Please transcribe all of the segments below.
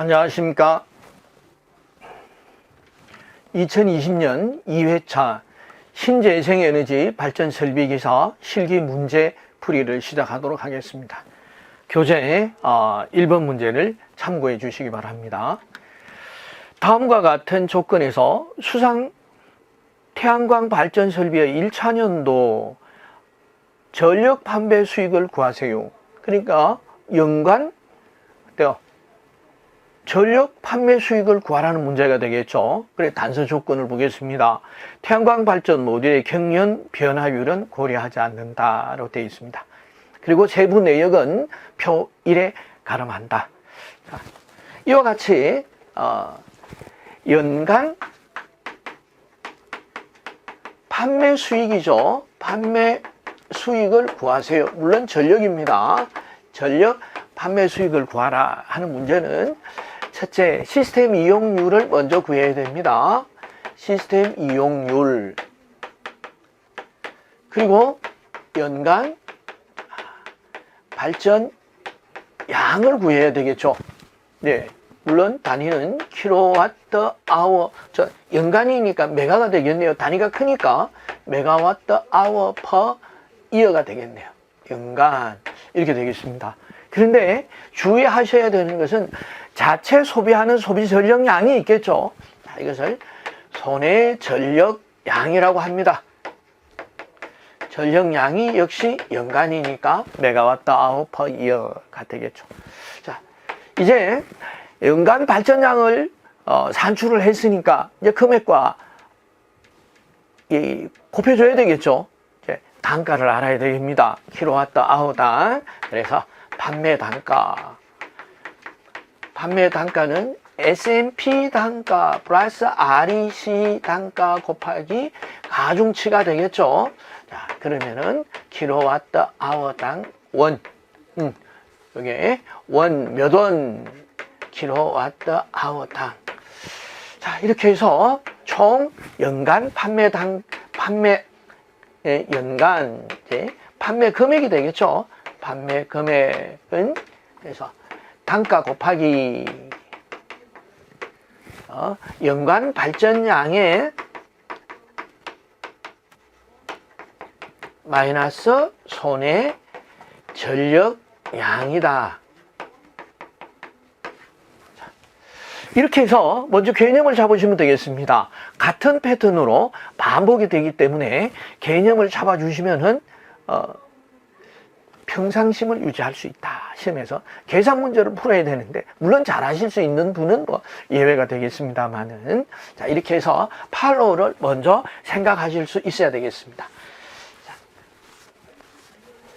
안녕하십니까. 2020년 2회차 신재생에너지 발전 설비 기사 실기 문제 풀이를 시작하도록 하겠습니다. 교재 어, 1번 문제를 참고해 주시기 바랍니다. 다음과 같은 조건에서 수상 태양광 발전 설비의 1차년도 전력 판매 수익을 구하세요. 그러니까 연간? 전력 판매 수익을 구하라는 문제가 되겠죠. 그래 단서 조건을 보겠습니다. 태양광 발전 모듈의 경련 변화율은 고려하지 않는다라고 되어 있습니다. 그리고 세부 내역은 표 1에 가름한다. 자, 이와 같이 어, 연간 판매 수익이죠. 판매 수익을 구하세요. 물론 전력입니다. 전력 판매 수익을 구하라 하는 문제는 첫째, 시스템 이용률을 먼저 구해야 됩니다. 시스템 이용률. 그리고 연간 발전 양을 구해야 되겠죠. 네. 물론 단위는 킬로와트 아워, 저 연간이니까 메가가 되겠네요. 단위가 크니까 메가와트 아워 퍼 이어가 되겠네요. 연간 이렇게 되겠습니다. 그런데 주의하셔야 되는 것은 자체 소비하는 소비 전력량이 있겠죠. 자, 이것을 손해 전력량이라고 합니다. 전력량이 역시 연간이니까 메가와트 아워 퍼 이어가 되겠죠. 자, 이제 연간 발전량을 어, 산출을 했으니까 이제 금액과 이 곱해줘야 되겠죠. 이제 단가를 알아야 됩니다. 킬로와트 아워당. 그래서 판매 단가. 판매 단가는 S&P 단가 플러스 REC 단가 곱하기 가중치가 되겠죠. 자, 그러면은 킬로와트 아워당 원. 음, 여기 원몇 원 킬로와트 아워당. 자, 이렇게 해서 총 연간 판매 당 판매 예, 연간 이제 판매 금액이 되겠죠. 판매 금액은 그래서 단가 곱하기 어, 연간 발전량의 마이너스 손해 전력량이다. 이렇게 해서 먼저 개념을 잡으시면 되겠습니다. 같은 패턴으로 반복이 되기 때문에 개념을 잡아주시면은 어, 평상심을 유지할 수 있다. 시험에서 계산 문제를 풀어야 되는데 물론 잘하실 수 있는 분은 뭐 예외가 되겠습니다만은 자 이렇게 해서 팔로우를 먼저 생각하실 수 있어야 되겠습니다. 자,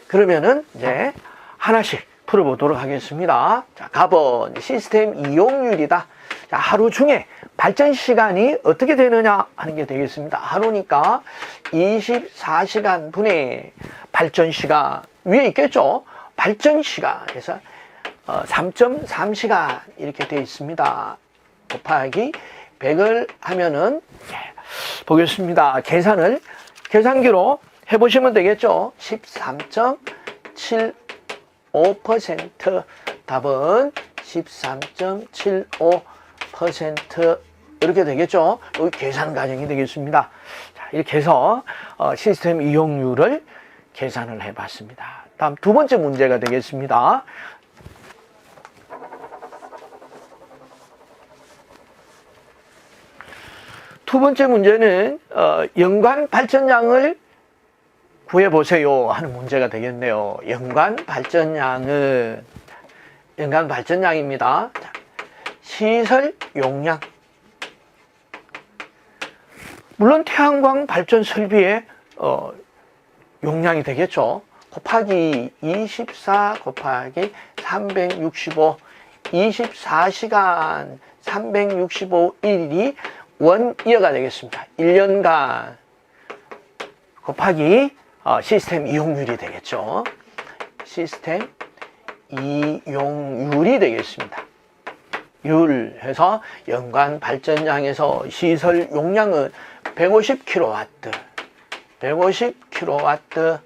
그러면은 이제 하나씩 풀어보도록 하겠습니다. 자, 갑은 시스템 이용률이다. 자, 하루 중에 발전 시간이 어떻게 되느냐 하는 게 되겠습니다. 하루니까 24시간 분의 발전 시간 위에 있겠죠? 발전 시간. 그래서 어, 3.3시간 이렇게 되어 있습니다. 곱하기 100을 하면은 예, 보겠습니다. 계산을 계산기로 해보시면 되겠죠? 13.7 5% 답은 13.75% 이렇게 되겠죠. 여기 계산 과정이 되겠습니다. 자, 이렇게 해서 어, 시스템 이용률을 계산을 해봤습니다. 다음 두 번째 문제가 되겠습니다. 두 번째 문제는 어, 연간 발전량을 구해보세요 하는 문제가 되겠네요. 연간 발전량은 연간 발전량입니다. 자, 시설 용량 물론 태양광 발전 설비의 어, 용량이 되겠죠. 곱하기 24 곱하기 365 24시간 365일이 원이어가 되겠습니다. 1년간 곱하기 어, 시스템 이용률이 되겠죠. 시스템 이용률이 되겠습니다. 율 해서 연간 발전량에서 시설 용량은 150kW, 150kW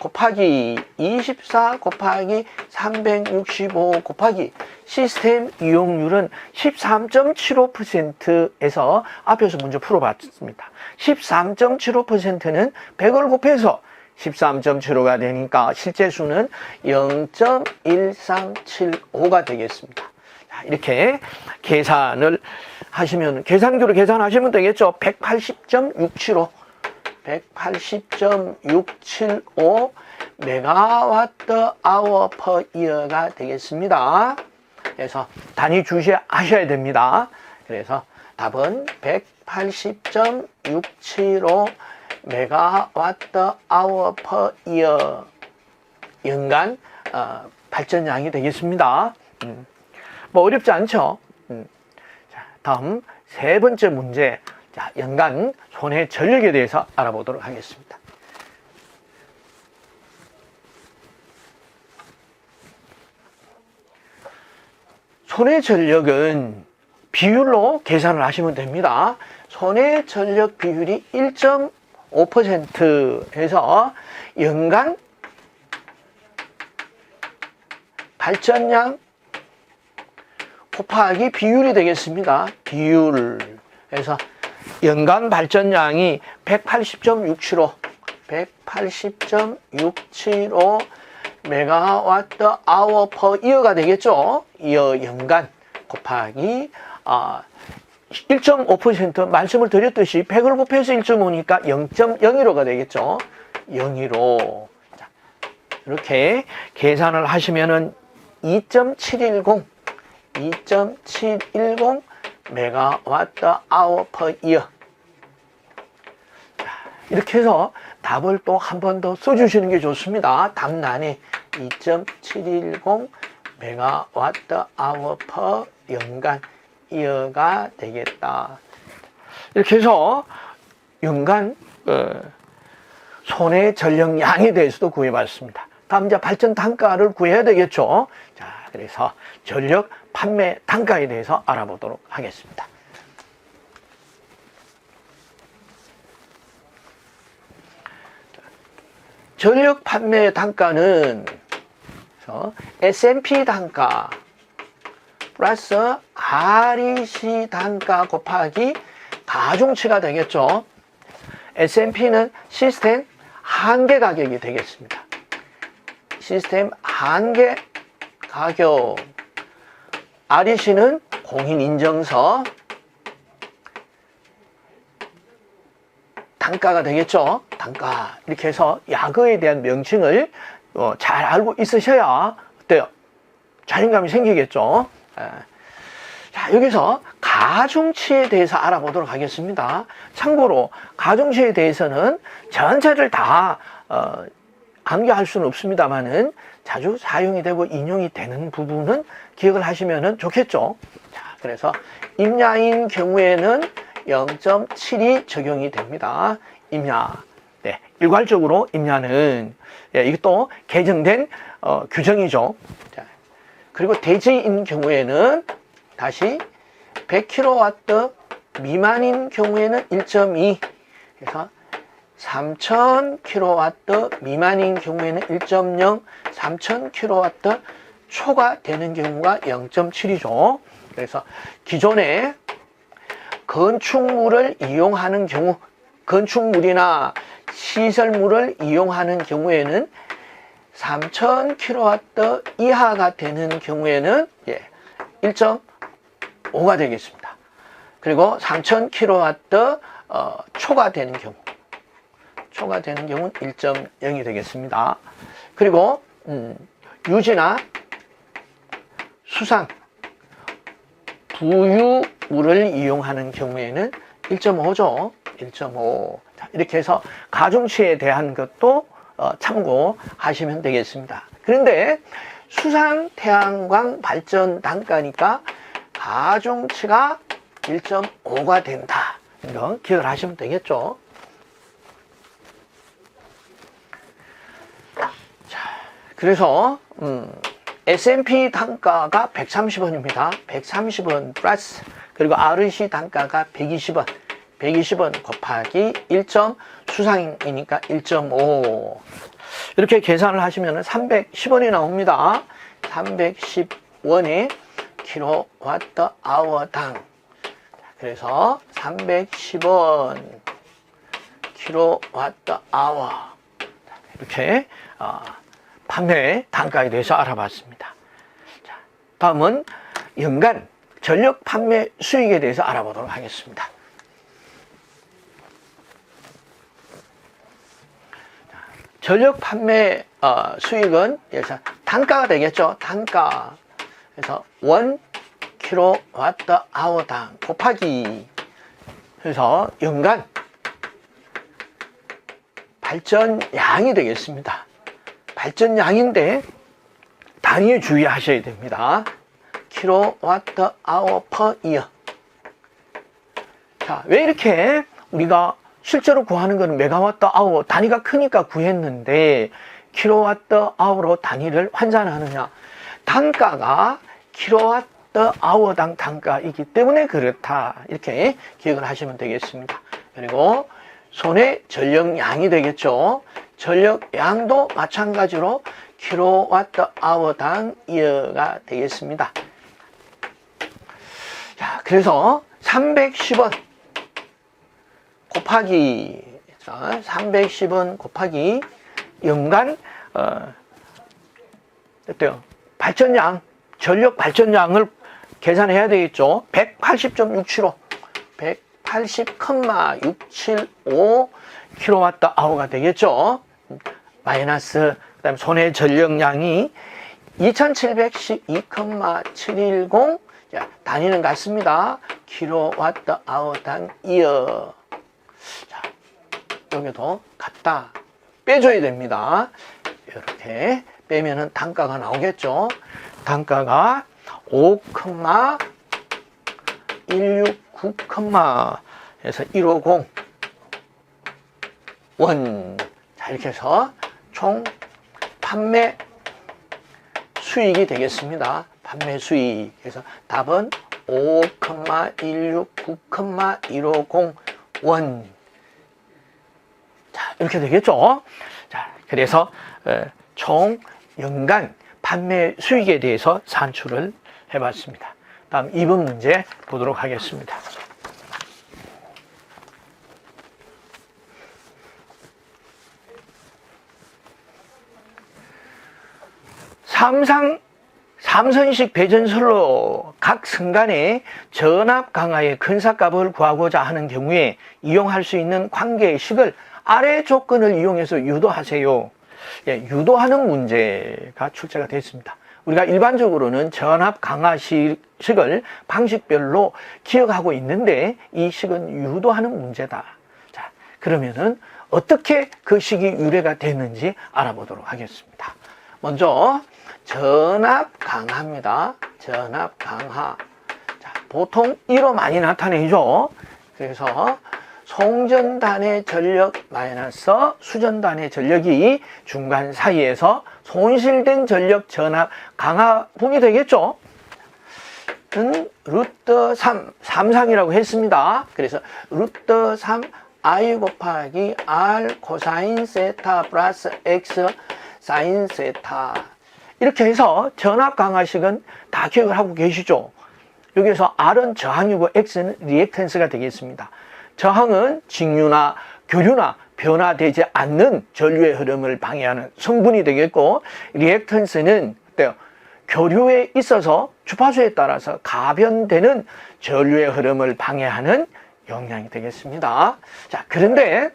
곱하기 24 곱하기 365 곱하기 시스템 이용률은 13.75%에서 앞에서 먼저 풀어봤습니다. 13.75%는 100을 곱해서 13.75가 되니까 실제 수는 0.1375가 되겠습니다. 자, 이렇게 계산을 하시면 계산기로 계산하시면 되겠죠. 180.675 180.675 메가와트 아워 퍼 이어가 되겠습니다. 그래서 단위 주시하셔야 됩니다. 그래서 답은 180.675 메가와트 아워 퍼 이어 연간 어, 발전량이 되겠습니다. 음, 뭐 어렵지 않죠? 음. 자, 다음 세 번째 문제. 자, 연간 손해 전력에 대해서 알아보도록 하겠습니다. 손해 전력은 비율로 계산을 하시면 됩니다. 손해 전력 비율이 1.5%에서 연간 발전량 곱하기 비율이 되겠습니다. 비율. 그래서 연간 발전량이 180.675, 180.675 메가와트 아워 퍼 이어가 되겠죠. 이어 연간 곱하기 아 1.5% 말씀을 드렸듯이 100을 곱해서 1.5니까 0.01호가 되겠죠. 015. 자, 이렇게 계산을 하시면은 2.710 2.710 메가와트 아워 퍼 이어. 이렇게 해서 답을 또 한 번 더 써주시는 게 좋습니다. 답란에 2.710 메가와트 아워 퍼 연간 이어가 되겠다. 이렇게 해서 연간 어, 손해 전력량에 대해서도 구해봤습니다. 다음 이제 발전 단가를 구해야 되겠죠. 자, 그래서 전력 판매 단가에 대해서 알아보도록 하겠습니다. 전력 판매 단가는 S&P 단가 플러스 REC 단가 곱하기 가중치가 되겠죠. S&P는 시스템 한계 가격이 되겠습니다. 시스템 한계 가격 REC는 공인 인정서 단가가 되겠죠. 단가 이렇게 해서 약어에 대한 명칭을 어, 잘 알고 있으셔야 어때요? 자신감이 생기겠죠. 에. 자 여기서 가중치에 대해서 알아보도록 하겠습니다. 참고로 가중치에 대해서는 전체를 다 어, 암기할 수는 없습니다만은 자주 사용이 되고 인용이 되는 부분은 기억을 하시면 좋겠죠. 자, 그래서 임야인 경우에는 0.7이 적용이 됩니다. 임야. 네, 일괄적으로 임야는 예, 이것도 개정된 어, 규정이죠. 자, 그리고 대지인 경우에는 다시 100kW 미만인 경우에는 1.2 그래서 3000kW 미만인 경우에는 1.0, 3000kW 초과되는 경우가 0.7이죠. 그래서 기존에 건축물을 이용하는 경우, 건축물이나 시설물을 이용하는 경우에는 3000kW 이하가 되는 경우에는 예, 1.5가 되겠습니다. 그리고 3000kW 어, 초과되는 경우 초과되는 경우는 1.0이 되겠습니다. 그리고 음, 유지나 수상 부유물을 이용하는 경우에는 1.5죠. 1.5. 이렇게 해서 가중치에 대한 것도 어, 참고하시면 되겠습니다. 그런데 수상 태양광 발전 단가니까 가중치가 1.5가 된다. 이거 기억을 하시면 되겠죠. 그래서 음, S&P 단가가 130원입니다. 130원 플러스 그리고 REC 단가가 120원. 120원 곱하기 1점 수상이니까 1.5. 이렇게 계산을 하시면 310원이 나옵니다. 310원이 킬로와트 아워당. 그래서 310원 킬로와트 아워. 이렇게 어, 판매 단가에 대해서 알아봤습니다. 자, 다음은 연간 전력 판매 수익에 대해서 알아보도록 하겠습니다. 전력 판매 어, 수익은 여기서 단가가 되겠죠. 단가. 그래서 원 킬로와트 아워당 곱하기 그래서 연간 발전량이 되겠습니다. 발전량인데 단위에 주의하셔야 됩니다. 킬로와트 아워 퍼 이어. 자, 왜 이렇게 우리가 실제로 구하는 거는 메가와트 아워 단위가 크니까 구했는데 킬로와트 아워로 단위를 환산하느냐? 단가가 킬로와트 아워당 단가이기 때문에 그렇다. 이렇게 기억을 하시면 되겠습니다. 그리고 손의 전력량이 되겠죠. 전력량도 마찬가지로 킬로와트 아워 당 이어가 되겠습니다. 자, 그래서 310원 곱하기 310원 곱하기 연간 어, 어때요? 발전량 전력 발전량을 계산해야 되겠죠. 180.675 180,675 킬로와트 아워가 되겠죠. 마이너스 그다음 손해 전력량이 2712,710 자, 단위는 같습니다. 킬로와트 아워당 이어. 자, 여기도 같다. 빼줘야 됩니다. 이렇게 빼면은 단가가 나오겠죠. 단가가 5,169, 에서 150 원. 자, 이렇게 해서 총 판매 수익이 되겠습니다. 판매 수익. 그래서 답은 5,169,150 원. 자, 이렇게 되겠죠. 자, 그래서 어, 총 연간 판매 수익에 대해서 산출을 해봤습니다. 다음 2번 문제 보도록 하겠습니다. 삼상 삼선식 배전설로 각 순간에 전압 강화의 근사값을 구하고자 하는 경우에 이용할 수 있는 관계식을 아래 조건을 이용해서 유도하세요. 예, 유도하는 문제가 출제가 됐습니다. 우리가 일반적으로는 전압 강화식을 방식별로 기억하고 있는데 이 식은 유도하는 문제다. 자, 그러면은 어떻게 그 식이 유래가 됐는지 알아보도록 하겠습니다. 먼저 전압 강화입니다. 전압 강화. 자, 보통 이로 많이 나타내죠. 그래서 송전단의 전력 마이너스 수전단의 전력이 중간 사이에서 손실된 전력 전압 강화분이 되겠죠. 는 루트 3, 3상이라고 했습니다. 그래서 루트 3 i 곱하기 r 코사인 세타 플러스 x 사인 세타 이렇게 해서 전압 강화식은 다 기억을 하고 계시죠. 여기서 R은 저항이고 X는 리액턴스가 되겠습니다. 저항은 직류나 교류나 변화되지 않는 전류의 흐름을 방해하는 성분이 되겠고 리액턴스는? 교류에 있어서 주파수에 따라서 가변되는 전류의 흐름을 방해하는 영향이 되겠습니다. 자, 그런데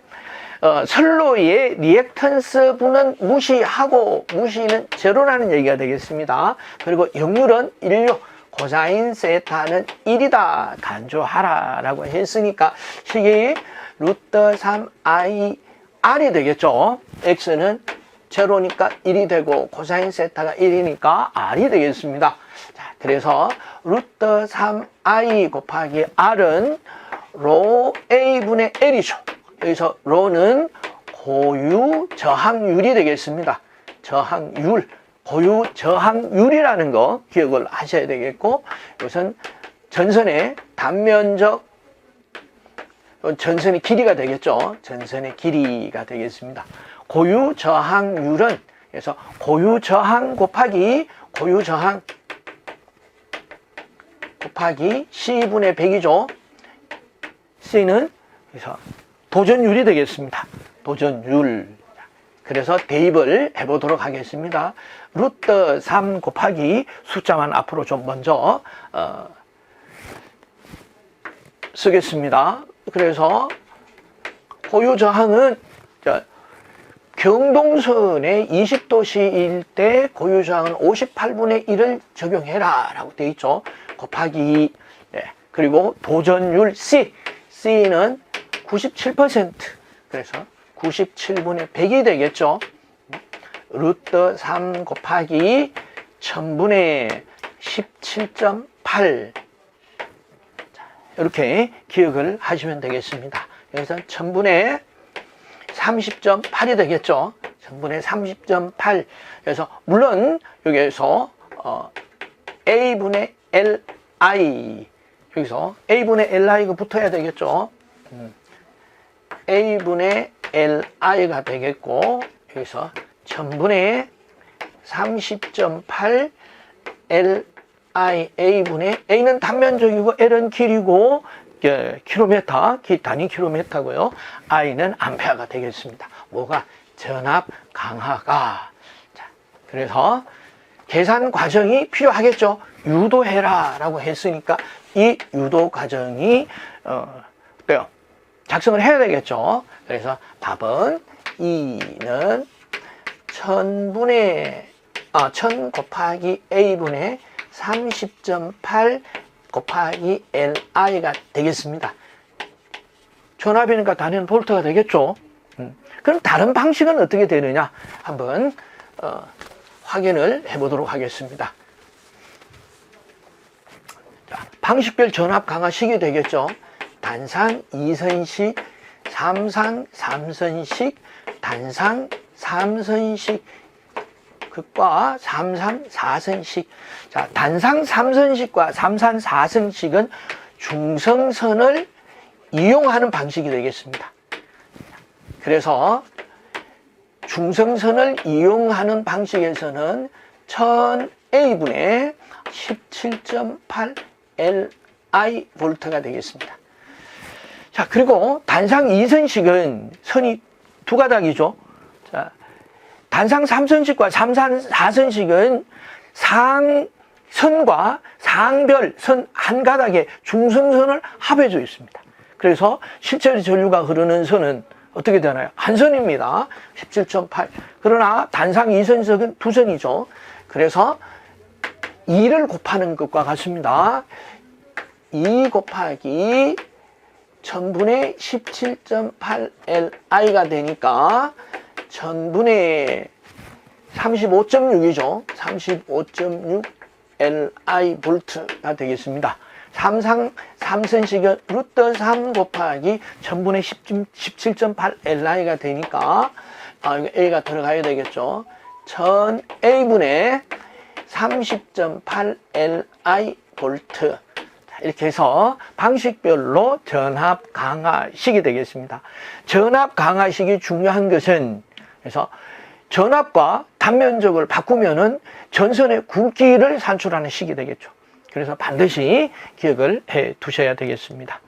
어, 선로의 리액턴스 분은 무시하고 무시는 제로라는 얘기가 되겠습니다. 그리고 역률은 인류 코사인 세타는 1이다 간주하라 라고 했으니까 식이 루트 3i r이 되겠죠. x는 제로니까 1이 되고 코사인 세타가 1이니까 r이 되겠습니다. 자, 그래서 루트 3i 곱하기 r은 로 a분의 l이죠. 여기서 로는 고유 저항율이 되겠습니다. 저항율, 고유 저항율이라는 거 기억을 하셔야 되겠고 이것은 전선의 단면적 전선의 길이가 되겠죠. 전선의 길이가 되겠습니다. 고유 저항률은 그래서 고유 저항 곱하기 고유 저항 곱하기 C분의 100이죠. C는 그래서 도전율이 되겠습니다. 도전율. 그래서 대입을 해보도록 하겠습니다. 루트 3 곱하기 숫자만 앞으로 좀 먼저 어, 쓰겠습니다. 그래서 고유 저항은 자, 경동선의 20도씨일 때 고유 저항은 58분의 1을 적용해라 라고 되어 있죠. 곱하기 예. 그리고 도전율 C C는 97% 그래서 97분의 100이 되겠죠. 루트 3 곱하기 1000분의 17.8 이렇게 기억을 하시면 되겠습니다. 여기서 1000분의 30.8이 되겠죠. 1000분의 30.8 그래서 물론 여기에서 어, A분의 Li 여기서 A분의 Li가 붙어야 되겠죠. 음. A분의 Li가 되겠고 여기서 1000분의 30.8 Li A분의 A는 단면적이고 L은 길이고 예, 킬로미터, 기- 단위 킬로미터고요. I는 암페어가 되겠습니다. 뭐가 전압 강화가 자, 그래서 계산 과정이 필요하겠죠. 유도해라 라고 했으니까 이 유도 과정이 어, 어때요? 작성을 해야 되겠죠. 그래서 답은 2는 1000분의 아, 1000 곱하기 A분의 30.8 곱하기 Li가 되겠습니다. 전압이니까 단위는 볼트가 되겠죠. 음. 그럼 다른 방식은 어떻게 되느냐? 한번 어, 확인을 해보도록 하겠습니다. 자, 방식별 전압 강화식이 되겠죠. 단상 2선식, 삼상 3선식, 단상 3선식, 극과 삼상 4선식. 자, 단상 3선식과 삼상 4선식은 중성선을 이용하는 방식이 되겠습니다. 그래서 중성선을 이용하는 방식에서는 1000A분의 17.8 Li 볼트가 되겠습니다. 자, 그리고 단상 2선식은 선이 두 가닥이죠. 자, 단상 3선식과 삼상 4선식은 상선과 상별 선 한 가닥에 중성선을 합해져 있습니다. 그래서 실제로 전류가 흐르는 선은 어떻게 되나요? 한 선입니다. 17.8. 그러나 단상 2선식은 두 선이죠. 그래서 2를 곱하는 것과 같습니다. 2 곱하기 1000분의 17.8 Li가 되니까 1000분의 35.6이죠. 35.6 Li 볼트가 되겠습니다. 삼상 3선식은 루트 3 곱하기 1000분의 17.8 Li가 되니까 아, 이거 A가 들어가야 되겠죠. 1000A분의 30.8 Li 볼트 자, 이렇게 해서 방식별로 전압 강화식이 되겠습니다. 전압 강화식이 중요한 것은 그래서 전압과 단면적을 바꾸면은 전선의 굵기를 산출하는 식이 되겠죠. 그래서 반드시 기억을 해 두셔야 되겠습니다.